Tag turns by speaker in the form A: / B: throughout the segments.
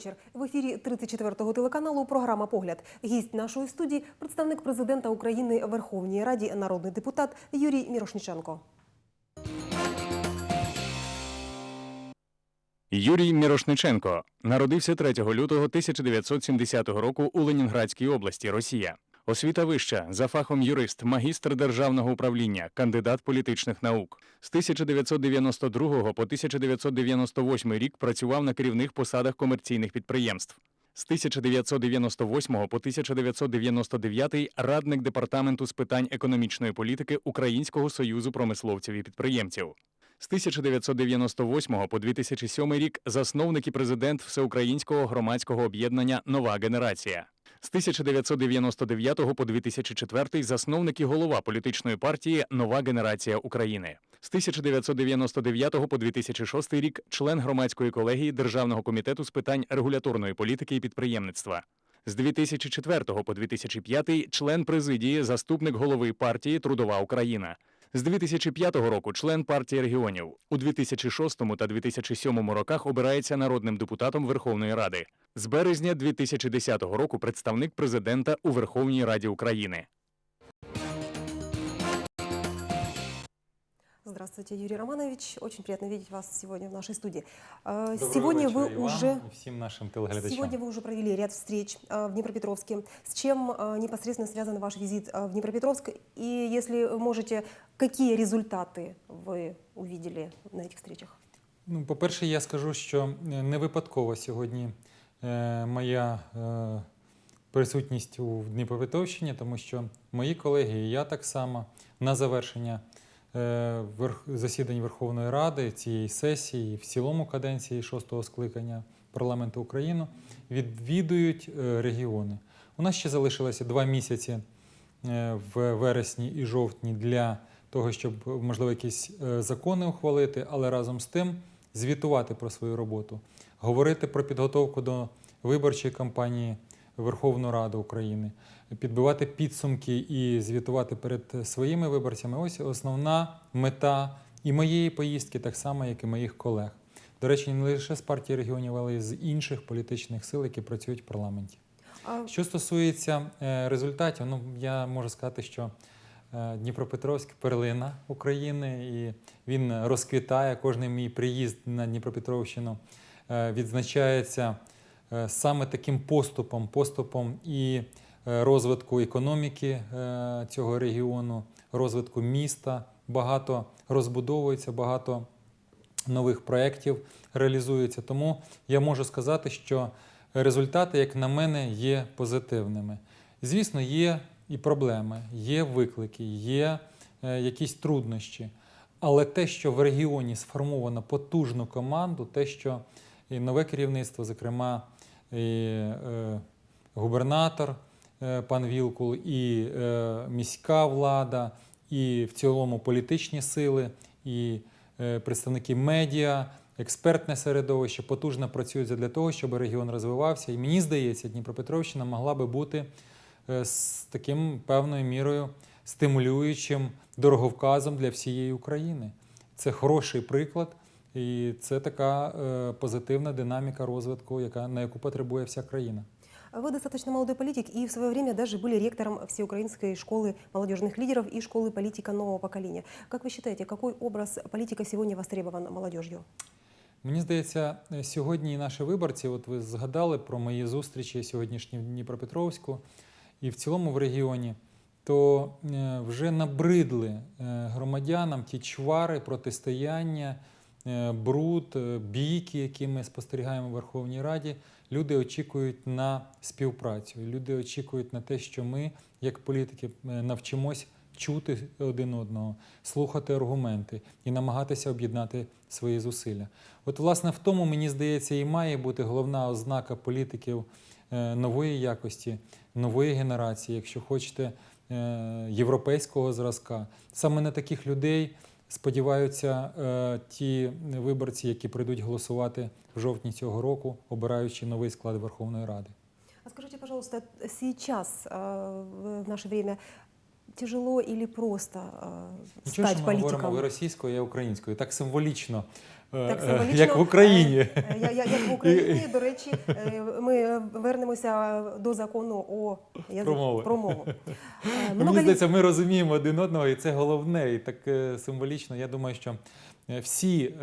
A: вечір. В ефірі 34-го телеканалу програма Погляд. Гість нашої студії представник президента України Верховній Раді, народний депутат Юрій Мірошниченко.
B: Юрій Мірошниченко народився 3 лютого 1970 року у Ленінградській області, Росія. Освіта вища за фахом юрист, магістр державного управління, кандидат політичних наук. З 1992 по 1998 рік працював на керівних посадах комерційних підприємств. З 1998 по 1999 радник департаменту з питань економічної політики Українського союзу промисловців і підприємців. З 1998 по 2007 рік засновник і президент Всеукраїнського громадського об'єднання Нова генерація. З 1999 по 2004 засновник і голова політичної партії Нова генерація України. З 1999 по 2006 рік член громадської колегії Державного комітету з питань регуляторної політики і підприємництва. З 2004 по 2005 член президії, заступник голови партії Трудова Україна. З 2005 року член партії регіонів. У 2006 та 2007 роках обирається народним депутатом Верховної Ради. З березня 2010 року представник президента у Верховній Раді України.
A: Здравствуйте, Юрий Романович. Очень приятно видеть вас сегодня в нашей студии. Э,
C: Доброго
A: Сегодня
C: вечора
A: вы
C: і вам,
A: уже
C: і всім нашим телеглядачам.
A: Сегодня вы уже провели ряд встреч э, в Днепропетровске. С чем э, непосредственно связан ваш визит э, в Днепропетровск? И если можете, какие результаты вы увидели на этих встречах?
C: Ну, по-перше, я скажу, що е, не випадково сьогодні е, моя е, присутність у Дніпропетровщині, тому що мої колеги і я так само на завершення е, верх- засідань Верховної Ради цієї сесії, в цілому каденції шостого скликання парламенту України відвідують е, регіони. У нас ще залишилося два місяці е, в вересні і жовтні для того, щоб можливо якісь е, закони ухвалити, але разом з тим звітувати про свою роботу, говорити про підготовку до виборчої кампанії Верховної Ради України, підбивати підсумки і звітувати перед своїми виборцями. Ось основна мета і моєї поїздки, так само, як і моїх колег. До речі, не лише з партії регіонів, але й з інших політичних сил, які працюють в парламенті.
A: А,
C: Що стосується е, результатів, ну я можу сказати, що е, Дніпропетровськ перлина України, і він розквітає. Кожний мій приїзд на Дніпропетровщину е, відзначається саме таким поступом, поступом і розвитку економіки е, цього регіону, розвитку міста. Багато розбудовується, багато нових проєктів реалізується. Тому я можу сказати, що результати, як на мене, є позитивними. Звісно, є і проблеми, є виклики, є е, якісь труднощі. Але те, що в регіоні сформовано потужну команду, те, що і нове керівництво, зокрема, і, е, губернатор е, пан Вілкул, і е, міська влада, і в цілому політичні сили, і е, представники медіа, експертне середовище потужно працюють для того, щоб регіон розвивався. І мені здається, Дніпропетровщина могла би бути е, з таким певною мірою стимулюючим дороговказом для всієї України. Це хороший приклад, і це така е, позитивна динаміка розвитку, на яку потребує вся країна.
A: Вы достаточно молодой политик и в свое время даже были ректором Всеукраинской школы молодежных лидеров и школы политика нового поколения. Как вы считаете, какой образ политика сегодня востребован молодежью?
C: Мені здається, е, сьогодні і наші виборці, от ви згадали про мої зустрічі сьогоднішні в Дніпропетровську і в цілому в регіоні, то е, вже набридли е, громадянам ті чвари, протистояння, е, бруд, е, бійки, які ми спостерігаємо в Верховній Раді. Люди очікують на співпрацю. Люди очікують на те, що ми, як політики, е, навчимось чути один одного, слухати аргументи і намагатися об'єднати свої зусилля. От, власне, в тому, мені здається, і має бути головна ознака політиків е, нової якості, нової генерації, якщо хочете, е, європейського зразка. Саме на таких людей сподіваються е, ті виборці, які прийдуть голосувати в жовтні цього року, обираючи новий склад Верховної Ради.
A: А скажите, пожалуйста, сейчас, э, в наше время, тяжело или просто э,
C: Нічого,
A: стать
C: що ми говоримо ви російською, я українською. Так символічно е,
A: Так
C: е,
A: символічно,
C: як в Україні.
A: Е, я- я- Як в Україні, до речі, е, ми вернемося до закону о язик-
C: Про мови.
A: мову. Е,
C: Ну, Мені здається, ми розуміємо один одного, і це головне, і так символічно. Я думаю, що всі,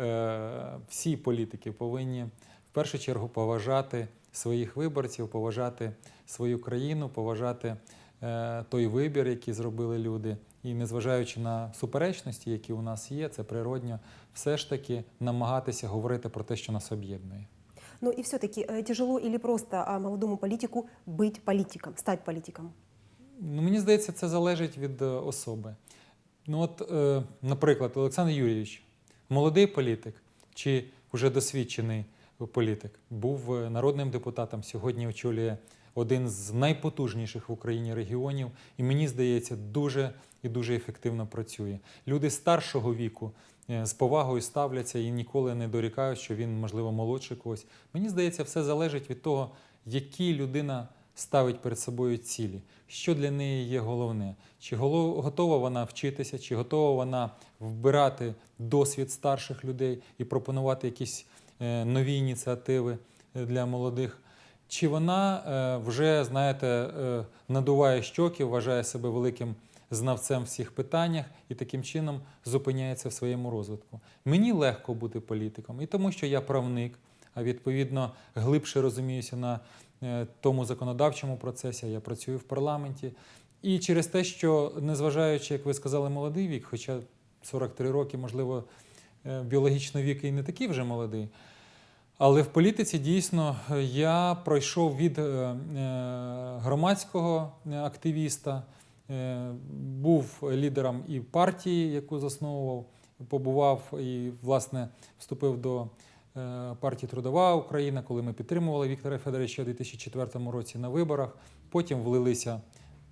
C: всі політики повинні в першу чергу поважати своїх виборців, поважати свою країну, поважати той вибір, який зробили люди. І незважаючи на суперечності, які у нас є, це природньо, все ж таки намагатися говорити про те, що нас об'єднує.
A: Ну и все-таки э, тяжело или просто молодому политику быть политиком, стать политиком?
C: Ну, мені здається, це залежить від е, особи. Ну, от, е, наприклад, Олександр Юрійович, молодий політик чи вже досвідчений політик, був е, народним депутатом, сьогодні очолює один з найпотужніших в Україні регіонів, і мені здається, дуже і дуже ефективно працює. Люди старшого віку е, з повагою ставляться і ніколи не дорікають, що він, можливо, молодший когось. Мені здається, все залежить від того, які людина ставить перед собою цілі, що для неї є головне, чи готова вона вчитися, чи готова вона вбирати досвід старших людей і пропонувати якісь е, нові ініціативи е, для молодих. Чи вона е, вже, знаєте, е, надуває щоки, вважає себе великим знавцем всіх питаннях і таким чином зупиняється в своєму розвитку. Мені легко бути політиком, і тому, що я правник, а відповідно глибше розуміюся на е, тому законодавчому процесі, я працюю в парламенті. І через те, що незважаючи, як ви сказали, молодий вік, хоча 43 роки, можливо, біологічно вік і не такий вже молодий. Але в політиці дійсно я пройшов від е, е, громадського е, активіста, був лідером і партії, яку засновував, побував і, власне, вступив до партії Трудова Україна, коли ми підтримували Віктора Федоровича у 2004 році на виборах. Потім влилися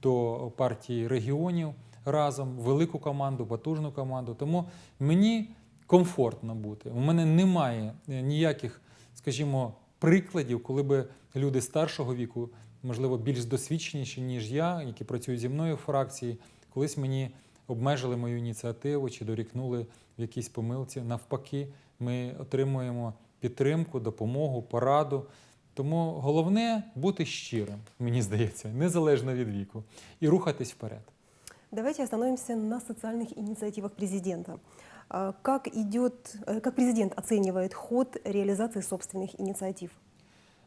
C: до партії регіонів разом, велику команду, потужну команду. Тому мені комфортно бути. У мене немає ніяких, скажімо, прикладів, коли би люди старшого віку, можливо, більш досвідченіші, ніж я, які працюють зі мною в фракції, колись мені обмежили мою ініціативу чи дорікнули в якійсь помилці. Навпаки, ми отримуємо підтримку, допомогу, пораду. Тому головне бути щирим, мені здається, незалежно від віку, і рухатись вперед.
A: Давайте остановимся на социальных инициативах президента. Как идет, э, как президент оценивает ход реализации собственных инициатив?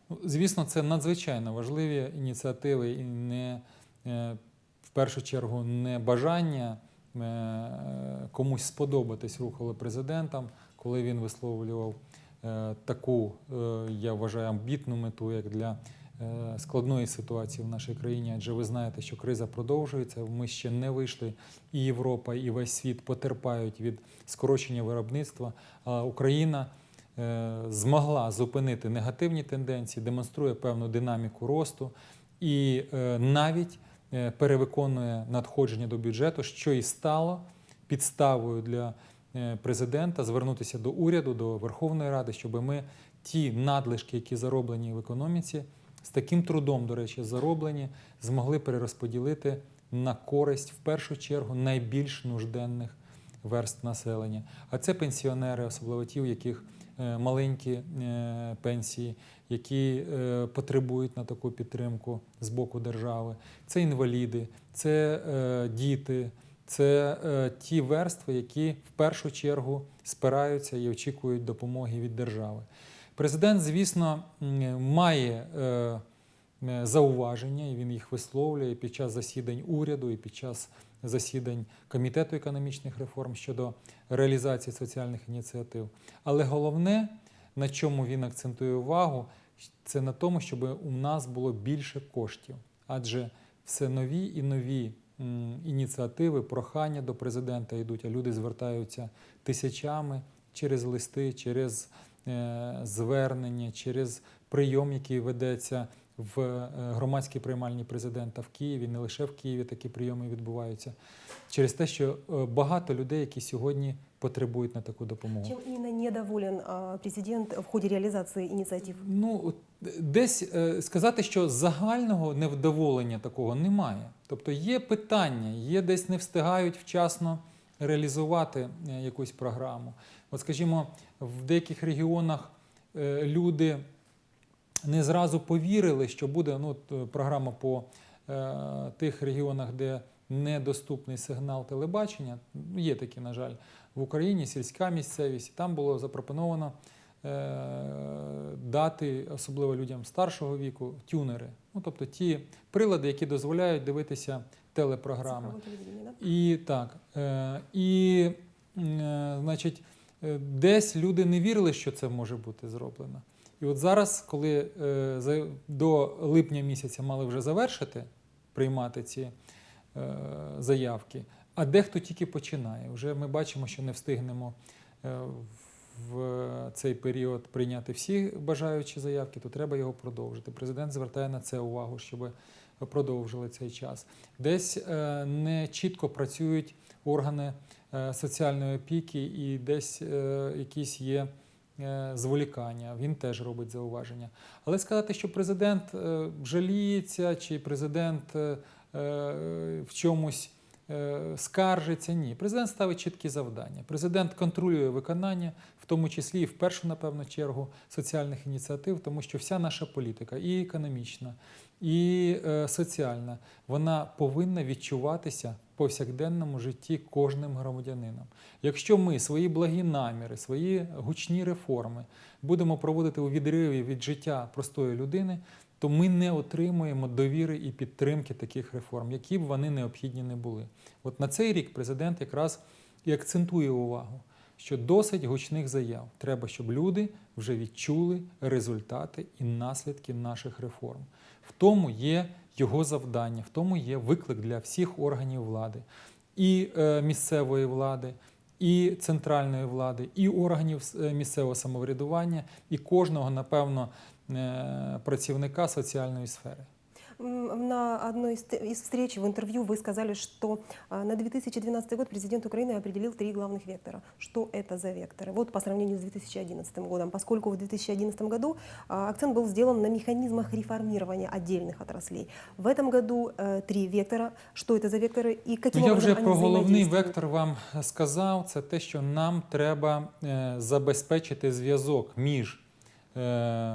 C: Ну, Звісно, це надзвичайно важливі ініціативи і не е, в першу чергу не бажання е, комусь сподобатись рухали президентом, коли він висловлював е, таку, я вважаю, амбітну мету, як для складної ситуації в нашій країні. Адже ви знаєте, що криза продовжується. Ми ще не вийшли, і Європа, і весь світ потерпають від скорочення виробництва. А Україна е, змогла зупинити негативні тенденції, демонструє певну динаміку росту і е, навіть е, перевиконує надходження до бюджету, що і стало підставою для е, президента звернутися до уряду, до Верховної Ради, щоб ми ті надлишки, які зароблені в економіці, з таким трудом, до речі, зароблені, змогли перерозподілити на користь в першу чергу найбільш нужденних верст населення. А це пенсіонери, особливо ті, у яких е, маленькі е, пенсії, які е, потребують на таку підтримку з боку держави. Це інваліди, це діти, це ті верстви, які в першу чергу спираються і очікують допомоги від держави. Президент, звісно, має е, зауваження, і він їх висловлює під час засідань уряду і під час засідань Комітету економічних реформ щодо реалізації соціальних ініціатив. Але головне, на чому він акцентує увагу, це на тому, щоб у нас було більше коштів. Адже все нові і нові ініціативи, прохання до президента йдуть, а люди звертаються тисячами через листи, через звернення, через прийом, який ведеться в е, громадській приймальні президента в Києві, не лише в Києві такі прийоми відбуваються, через те, що е, багато людей, які сьогодні потребують на таку допомогу.
A: Чем именно недоволен президент в ходе реализации инициатив?
C: Ну, десь е, сказати, що загального невдоволення такого немає. Тобто є питання, є десь не встигають вчасно реалізувати е, якусь програму. От, скажімо, в деяких регіонах е, люди не зразу повірили, що буде ну, е, програма по тих регіонах, де недоступний сигнал телебачення. Ну, Є такі, на жаль, в Україні сільська місцевість. Там було запропоновано дати, особливо людям старшого віку, тюнери. Ну, тобто ті прилади, які дозволяють дивитися телепрограми. І так, е, і е, значить, е, десь люди не вірили, що це може бути зроблено. І от зараз, коли до липня місяця мали вже завершити приймати ці заявки, а дехто тільки починає. Вже ми бачимо, що не встигнемо в цей період прийняти всі бажаючі заявки, то треба його продовжити. Президент звертає на це увагу, щоб продовжили цей час. Десь е, не чітко працюють органи е, соціальної опіки, і десь е, якісь є зволікання. Він теж робить зауваження. Але сказати, що президент жаліється, чи президент в чомусь скаржиться, ні. Президент ставить чіткі завдання. Президент контролює виконання, в тому числі і в першу, напевно, чергу соціальних ініціатив, тому що вся наша політика, і економічна, і е, соціальна, вона повинна відчуватися в повсякденному житті кожним громадянином. Якщо ми свої благі наміри, свої гучні реформи будемо проводити у відриві від життя простої людини, то ми не отримуємо довіри і підтримки таких реформ, які б вони необхідні не були. От на цей рік президент якраз і акцентує увагу, що досить гучних заяв. Треба, щоб люди вже відчули результати і наслідки наших реформ. В тому є його завдання, в тому є виклик для всіх органів влади, і е, місцевої влади, і центральної влади, і органів е, місцевого самоврядування, і кожного, напевно, е, працівника соціальної сфери.
A: М, На одной из т- из встреч в интервью вы сказали, что а, на 2012 год президент Украины определил три главных вектора. Что это за векторы? Вот по сравнению с 2011 годом, поскольку в 2011 году а, акцент был сделан на механизмах реформирования отдельных отраслей. В этом году э, три вектора. Что это за векторы и каким
C: Ну, я
A: образом
C: вже
A: они
C: про головний
A: взаимодействуют?
C: вектор вам сказав. Це те, що нам треба е, забезпечити зв'язок між е,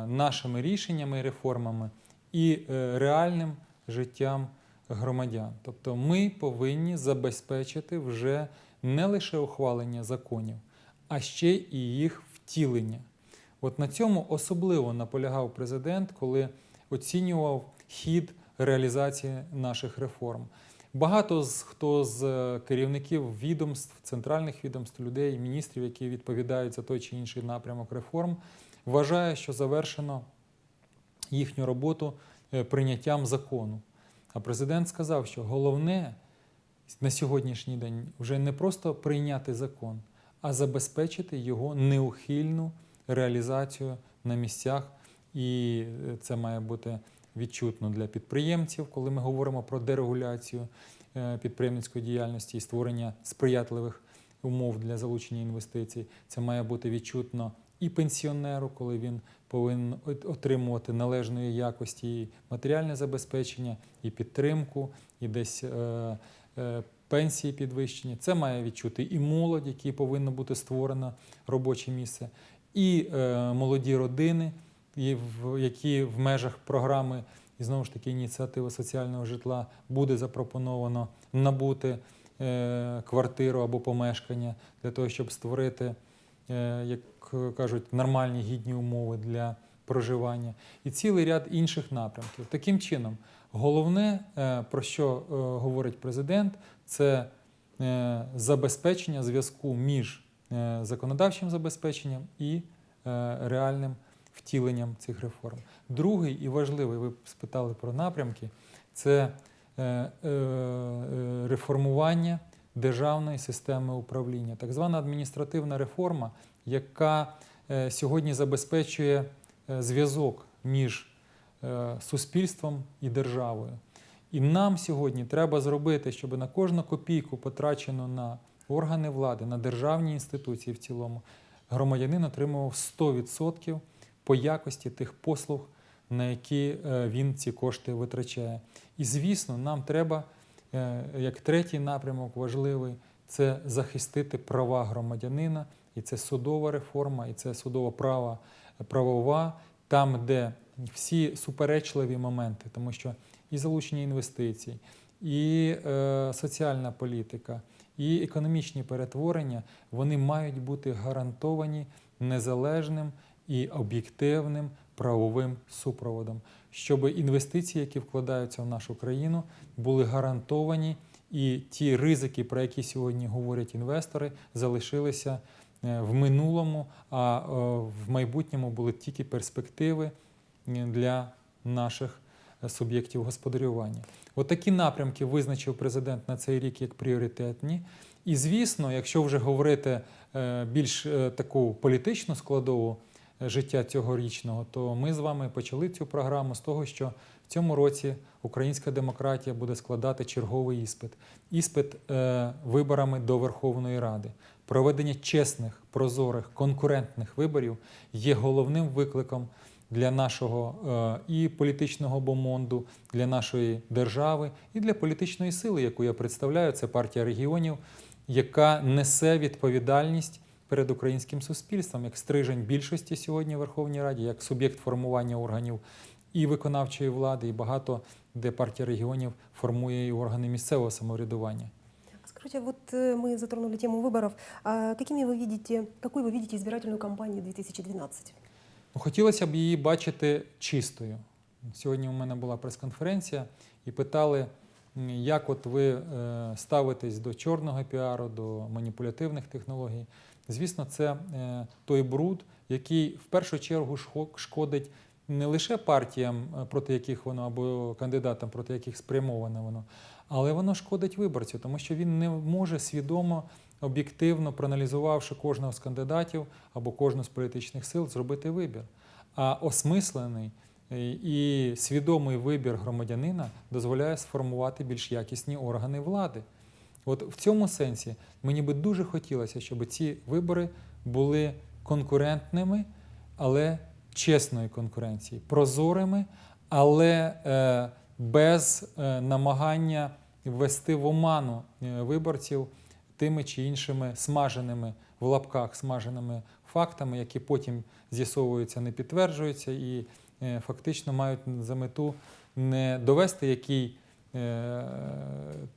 C: нашими рішеннями і реформами І е, реальним життям громадян. Тобто ми повинні забезпечити вже не лише ухвалення законів, а ще і їх втілення. От на цьому особливо наполягав президент, коли оцінював хід реалізації наших реформ. Багато з хто з е, керівників відомств, центральних відомств, людей, міністрів, які відповідають за той чи інший напрямок реформ, вважає, що завершено їхню роботу е, прийняттям закону. А президент сказав, що головне на сьогоднішній день вже не просто прийняти закон, а забезпечити його неухильну реалізацію на місцях. І е, це має бути відчутно для підприємців, коли ми говоримо про дерегуляцію е, підприємницької діяльності і створення сприятливих умов для залучення інвестицій. Це має бути відчутно і пенсіонеру, коли він повинен отримувати належної якості і матеріальне забезпечення, і підтримку, і десь е, е, пенсії підвищення. Це має відчути і молодь, якій повинно бути створено робоче місце, і е, молоді родини, які в межах програми і знову ж таки ініціативи соціального житла буде запропоновано набути квартиру або помешкання для того, щоб створити, як кажуть, нормальні гідні умови для проживання, і цілий ряд інших напрямків. Таким чином, головне, е, про що е, говорить президент, це е, забезпечення зв'язку між е, законодавчим забезпеченням і е, реальним втіленням цих реформ. Другий і важливий, ви спитали про напрямки, це е, е, е, реформування державної системи управління, так звана адміністративна реформа, яка е, сьогодні забезпечує е, зв'язок між е, суспільством і державою. І нам сьогодні треба зробити, щоб на кожну копійку, потрачену на органи влади, на державні інституції в цілому, громадянин отримував 100% по якості тих послуг, на які він ці кошти витрачає. І звісно, нам треба, як третій напрямок важливий, це захистити права громадянина, і це судова реформа, і це судова права правова, там, де всі суперечливі моменти, тому що і залучення інвестицій, і е, соціальна політика, і економічні перетворення вони мають бути гарантовані незалежним і об'єктивним правовим супроводом, щоб інвестиції, які вкладаються в нашу країну, були гарантовані, і ті ризики, про які сьогодні говорять інвестори, залишилися е, в минулому, а е, в майбутньому були тільки перспективи для наших суб'єктів господарювання. От такі напрямки визначив президент на цей рік як пріоритетні. І звісно, якщо вже говорити е, більш таку політичну складову життя цьогорічного, то ми з вами почали цю програму з того, що в цьому році українська демократія буде складати черговий іспит. Іспит е, виборами до Верховної Ради. Проведення чесних, прозорих, конкурентних виборів є головним викликом для нашого е, і політичного бомонду, для нашої держави, і для політичної сили, яку я представляю, це партія регіонів, яка несе відповідальність перед українським суспільством, як стрижень більшості сьогодні в Верховній Раді, як суб'єкт формування органів і виконавчої влади, і багато де партія регіонів формує і органи місцевого самоврядування.
A: Скажите, вот э, мы затронули тему выборов. А какими вы видите, какой вы видите избирательную кампанию 2012?
C: Ну, хотілося б її бачити чистою. Сьогодні у мене була прес-конференція і питали, м, як от ви е, ставитесь до чорного піару, до маніпулятивних технологій. Звісно, це е, той бруд, який в першу чергу шкодить не лише партіям, е, проти яких воно або кандидатам, проти яких спрямоване воно, але воно шкодить виборцю, тому що він не може свідомо, об'єктивно проаналізувавши кожного з кандидатів або кожну з політичних сил, зробити вибір. А осмислений е, і свідомий вибір громадянина дозволяє сформувати більш якісні органи влади. От в цьому сенсі мені би дуже хотілося, щоб ці вибори були конкурентними, але чесної конкуренції, прозорими, але е, без е, намагання ввести в оману е, виборців тими чи іншими смаженими в лапках смаженими фактами, які потім з'ясовуються, не підтверджуються і е, фактично мають за мету не довести, який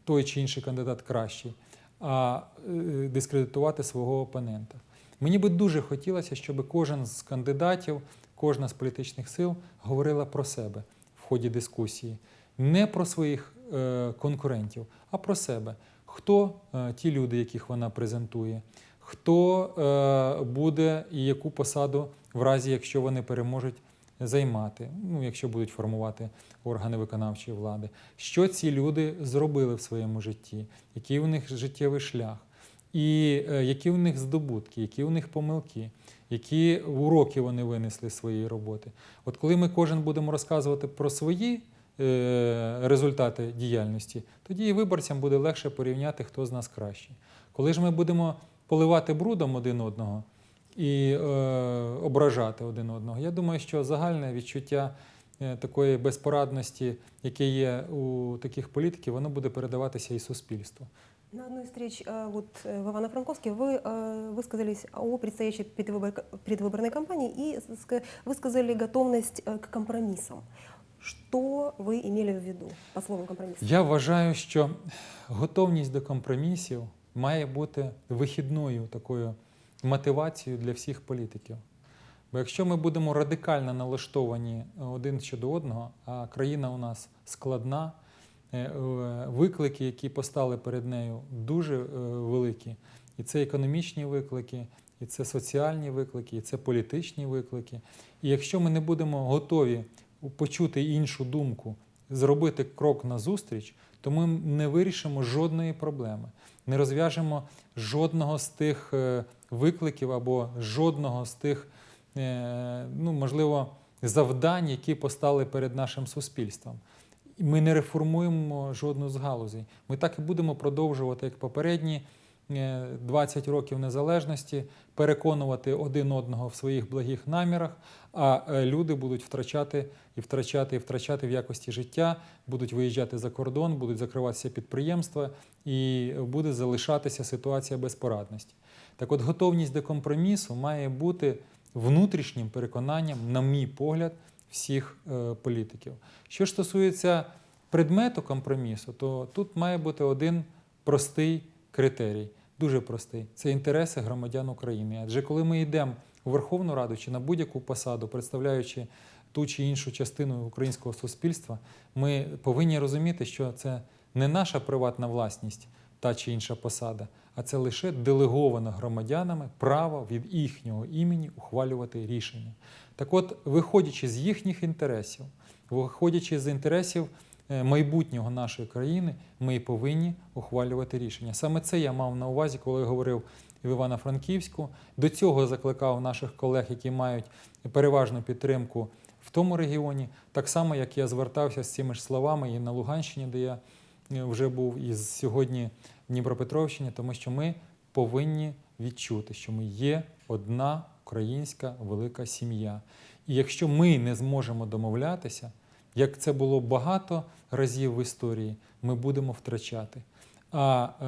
C: той чи інший кандидат кращий, а е, дискредитувати свого опонента. Мені би дуже хотілося, щоб кожен з кандидатів, кожна з політичних сил говорила про себе в ході дискусії, не про своїх е, конкурентів, а про себе. Хто е, ті люди, яких вона презентує, хто е, буде і яку посаду, в разі якщо вони переможуть, займати, ну, якщо будуть формувати органи виконавчої влади, що ці люди зробили в своєму житті, який у них життєвий шлях, і е, які у них здобутки, які у них помилки, які уроки вони винесли з своєї роботи. От коли ми кожен будемо розказувати про свої е, результати діяльності, тоді і виборцям буде легше порівняти, хто з нас кращий. Коли ж ми будемо поливати брудом один одного і е, ображати один одного, я думаю, що загальне відчуття е, такої безпорадності, яке є у таких політиків, воно буде передаватися і суспільству.
A: На одной из встреч э, вот, э, в Ивано-Франковске вы э, высказались о предстоящей предвыбор- предвыборной кампании и ска- высказали готовность э, к компромиссам. Что вы имели в виду по слову компромисс?
C: Я вважаю, що готовність до компромісів має бути вихідною такою мотивацією для всіх політиків. Бо якщо ми будемо радикально налаштовані один щодо одного, а країна у нас складна, е, е, виклики, які постали перед нею, дуже е, великі. І це економічні виклики, і це соціальні виклики, і це політичні виклики. І якщо ми не будемо готові почути іншу думку, зробити крок назустріч, то ми не вирішимо жодної проблеми, не розв'яжемо жодного з тих е, викликів або жодного з тих, е, ну, можливо, завдань, які постали перед нашим суспільством. Ми не реформуємо жодну з галузей. Ми так і будемо продовжувати, як попередні е, 20 років незалежності, переконувати один одного в своїх благих намірах, а е, люди будуть втрачати і втрачати і втрачати в якості життя, будуть виїжджати за кордон, будуть закриватися підприємства і буде залишатися ситуація безпорадності. Так от готовність до компромісу має бути внутрішнім переконанням, на мій погляд, всіх е, політиків. Що ж стосується предмету компромісу, то тут має бути один простий критерій, дуже простий це інтереси громадян України. Адже коли ми йдемо у Верховну Раду чи на будь-яку посаду, представляючи ту чи іншу частину українського суспільства, ми повинні розуміти, що це не наша приватна власність, та чи інша посада, а це лише делеговано громадянами право від їхнього імені ухвалювати рішення. Так от, виходячи з їхніх інтересів, виходячи з інтересів е, майбутнього нашої країни, ми повинні ухвалювати рішення. Саме це я мав на увазі, коли говорив в Івано-Франківську. До цього закликав наших колег, які мають переважну підтримку в тому регіоні, так само, як я звертався з цими ж словами і на Луганщині, де я вже був, і сьогодні в Дніпропетровщині, тому що ми повинні відчути, що ми є одна українська велика сім'я. І якщо ми не зможемо домовлятися, як це було багато разів в історії, ми будемо втрачати. А е,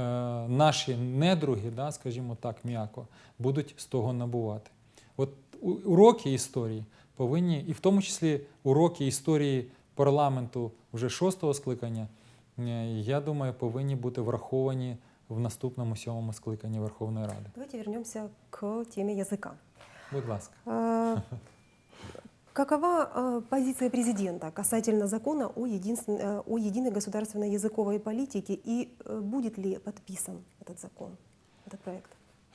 C: наші недруги, да, скажімо так, м'яко, будуть з того набувати. От уроки історії повинні, і в тому числі уроки історії парламенту вже шостого скликання, я думаю, повинні бути враховані в наступному сьомому скликанні Верховної Ради.
A: Давайте вернемся к теме языка.
C: Будь ласка.
A: А, Какова а, позиция президента касательно закона о, единствен- э, о единой государственной языковой политике и э, будет ли подписан этот закон, этот проект?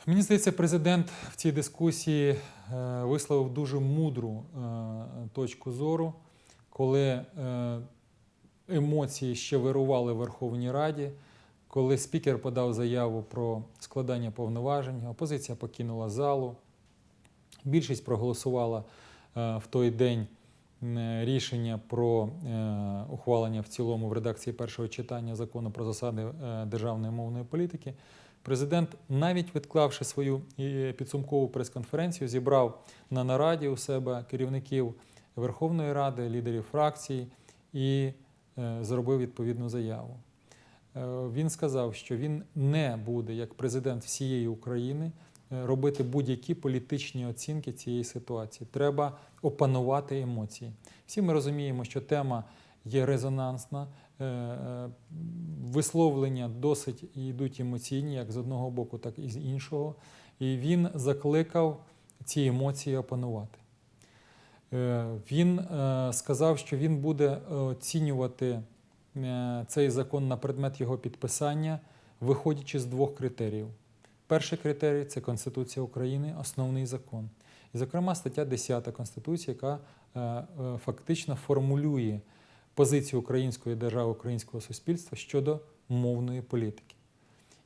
C: Мені здається, президент в цій дискусії е, висловив дуже мудру е, точку зору, коли е, емоції ще вирували в Верховній Раді, коли спікер подав заяву про складання повноважень, опозиція покинула залу, більшість проголосувала е, в той день рішення про е, ухвалення в цілому в редакції першого читання закону про засади е, державної мовної політики. Президент, навіть відклавши свою е, підсумкову прес-конференцію, зібрав на нараді у себе керівників Верховної Ради, лідерів фракцій і е, зробив відповідну заяву. Е, Він сказав, що він не буде, як президент всієї України, е, робити будь-які політичні оцінки цієї ситуації. Треба опанувати емоції. Всі ми розуміємо, що тема є резонансна, е, е, висловлення досить йдуть емоційні, як з одного боку, так і з іншого. І він закликав ці емоції опанувати. Е, Він е, сказав, що він буде оцінювати е, цей закон на предмет його підписання, виходячи з двох критеріїв. Перший критерій це Конституція України, основний закон. І, зокрема, стаття 10 Конституції, яка фактично формулює позицію української держави, українського суспільства щодо мовної політики.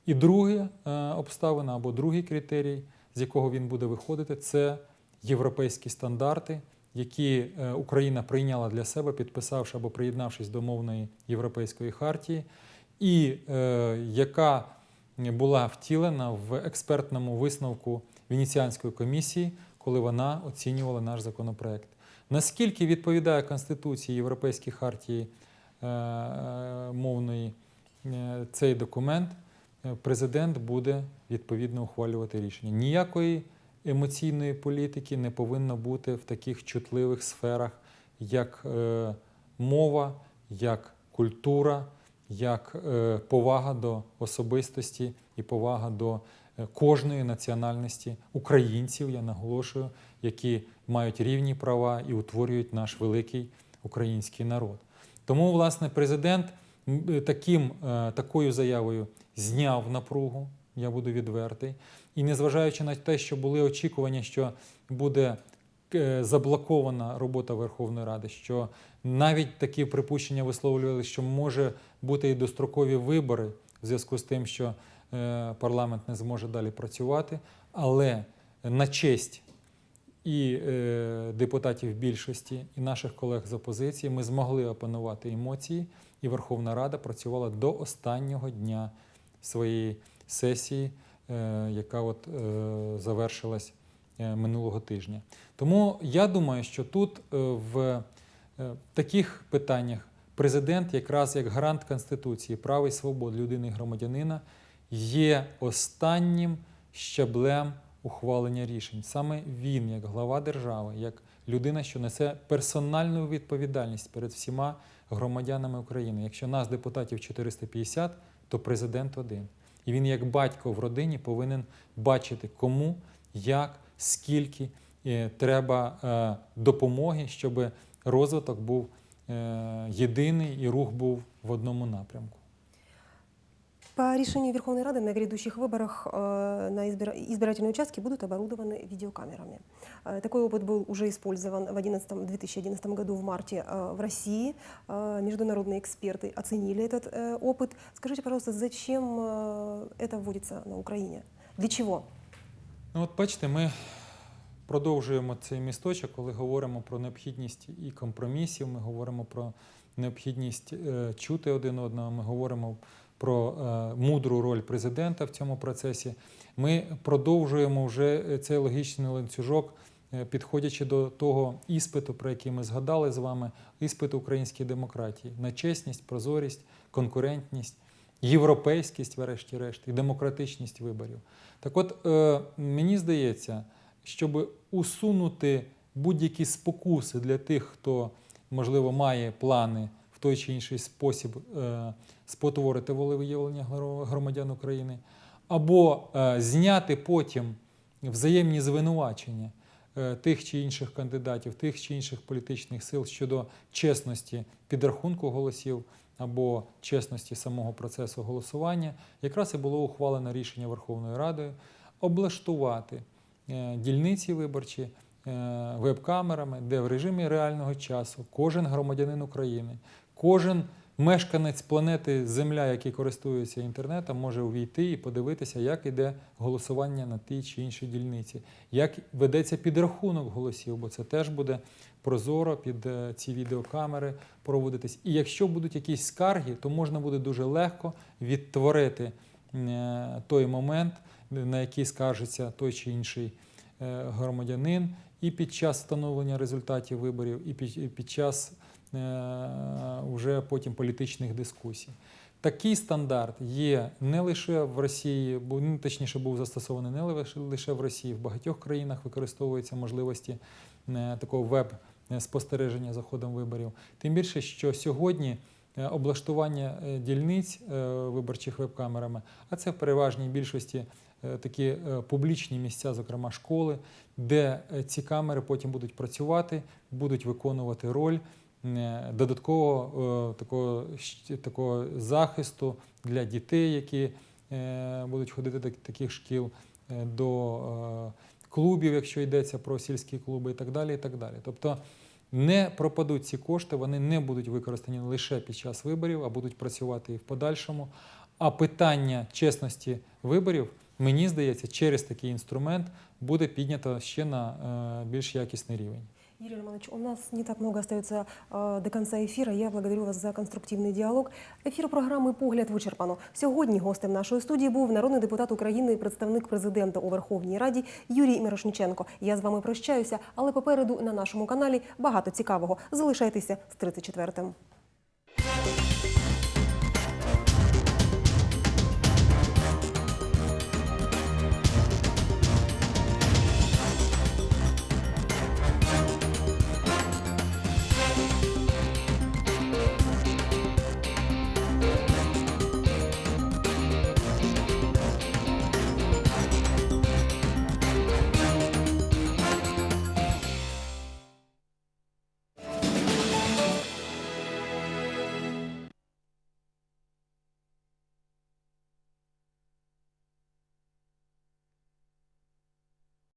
C: І друга обставина або другий критерій, з якого він буде виходити, це європейські стандарти, які е, Україна прийняла для себе, підписавши або приєднавшись до мовної європейської хартії, і е, яка була втілена в експертному висновку Венеціанської комісії, коли вона оцінювала наш законопроект. Наскільки відповідає Конституції Європейській хартії е, мовної цей документ, президент буде відповідно ухвалювати рішення. Ніякої емоційної політики не повинно бути в таких чутливих сферах, як е, мова, як культура, як е, повага до особистості і повага до е, кожної національності українців, я наголошую, які мають рівні права і утворюють наш великий український народ. Тому, власне, президент е, таким, е, такою заявою зняв напругу, я буду відвертий. І незважаючи на те, що були очікування, що буде е, заблокована робота Верховної Ради, що навіть такі припущення висловлювали, що може бути і дострокові вибори в зв'язку з тим, що е, парламент не зможе далі працювати, але на честь і е, депутатів більшості, і наших колег з опозиції ми змогли опанувати емоції, і Верховна Рада працювала до останнього дня своєї сесії яка от, е, завершилась е, минулого тижня. Тому я думаю, що тут е, в е, таких питаннях президент, якраз як гарант Конституції, прав і свобод людини і громадянина, є останнім щаблем ухвалення рішень. Саме він, як глава держави, як людина, що несе персональну відповідальність перед всіма громадянами України. Якщо нас, депутатів, 450, то президент один. І він, як батько в родині, повинен бачити, кому, як, скільки е, треба е, допомоги, щоб розвиток був е, єдиний і рух був в одному напрямку.
A: По решению Верховной Рады на грядущих выборах э, на избира- избирательные участки будут оборудованы видеокамерами. Э, Такой опыт был уже использован в 11 2011 году в марте э, в России. Э, Международные эксперты оценили этот э, опыт. Скажите, пожалуйста, зачем э, это вводится на Украине? Для чего?
C: Ну, от бачите, ми продовжуємо цей місточок, коли говоримо про необхідність і компромісів, ми говоримо про необхідність е, чути один одного, ми говоримо про е, мудру роль президента в цьому процесі. Ми продовжуємо вже е, цей логічний ланцюжок, е, підходячи до того іспиту, про який ми згадали з вами, іспиту української демократії на чесність, прозорість, конкурентність, європейськість, врешті-решт, і демократичність виборів. Так от, мені здається, щоб усунути будь-які спокуси для тих, хто, можливо, має плани той чи інший спосіб е, спотворити волевиявлення громадян України, або е, зняти потім взаємні звинувачення е, тих чи інших кандидатів, тих чи інших політичних сил щодо чесності підрахунку голосів або чесності самого процесу голосування, якраз і було ухвалено рішення Верховною Радою облаштувати дільниці виборчі веб-камерами, де в режимі реального часу кожен громадянин України, кожен мешканець планети Земля, який користується інтернетом, може увійти і подивитися, як іде голосування на тій чи іншій дільниці, як ведеться підрахунок голосів, бо це теж буде прозоро під е, ці відеокамери проводитись. І якщо будуть якісь скарги, то можна буде дуже легко відтворити е, той момент, на який скаржиться той чи інший е, громадянин, і під час встановлення результатів виборів, і під, час е, вже потім політичних дискусій. Такий стандарт є не лише в Росії, бо ну, точніше був застосований не лише- в Росії, в багатьох країнах використовуються можливості е, такого веб-спостереження за ходом виборів. Тим більше, що сьогодні е, облаштування е, дільниць е, виборчих веб-камерами, а це в переважній більшості е, такі е, публічні місця, зокрема школи, де е, ці камери потім будуть працювати, будуть виконувати роль е, додаткового е, такого, такого захисту для дітей, які е, будуть ходити до таких шкіл, е, до е, клубів, якщо йдеться про сільські клуби і так далі. І так далі. Тобто не пропадуть ці кошти, вони не будуть використані лише під час виборів, а будуть працювати і в подальшому. А питання чесності виборів, мені здається, через такий інструмент буде піднято ще на е, більш якісний рівень.
A: Юрий Романович, у нас не так много остается э, до конца эфира. Я благодарю вас за конструктивний діалог. Ефір програми Погляд вичерпано. Сьогодні гостем нашої студії був народний депутат України і представник президента у Верховній Раді Юрій Мирошниченко. Я з вами прощаюся, але попереду на нашому каналі багато цікавого. Залишайтеся з 34-м.